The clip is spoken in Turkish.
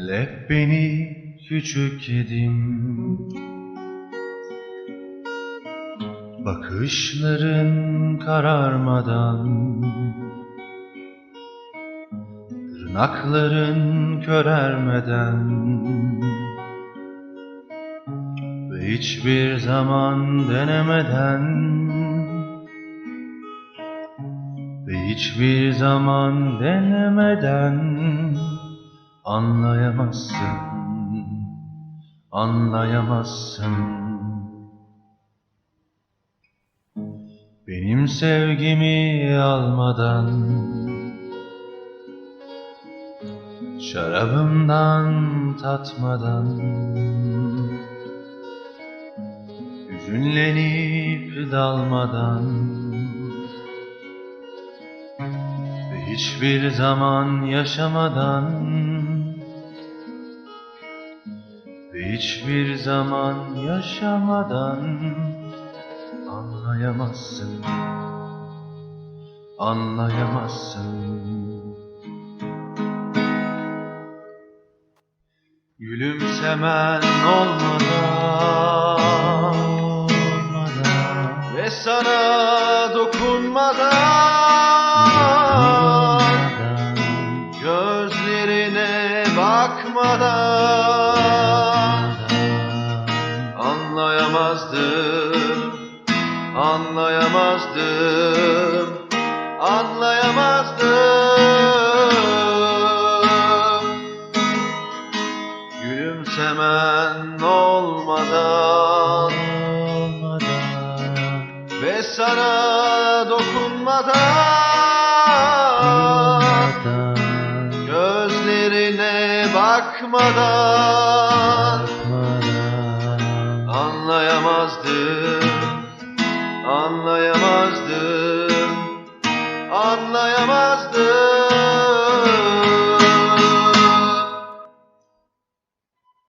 Dinle beni küçük kedim. Bakışların kararmadan Tırnakların körermeden Ve hiçbir zaman denemeden Ve hiçbir zaman denemeden Anlayamazsın. Anlayamazsın. Benim sevgimi almadan Şarabımdan tatmadan Hüzünlenip dalmadan hiçbir zaman yaşamadan hiçbir zaman yaşamadan Anlayamazsın. Anlayamazsın. Gülümsemen olmadan, olmadan Ve sana dokunmadan Gözlerine bakmadan Anlayamazdım. Anlayamazdım. Anlayamazdım. Gülümsemen olmadan Ve sana dokunmadan Gözlerine bakmadan Anlayamazdım. Anlayamazdım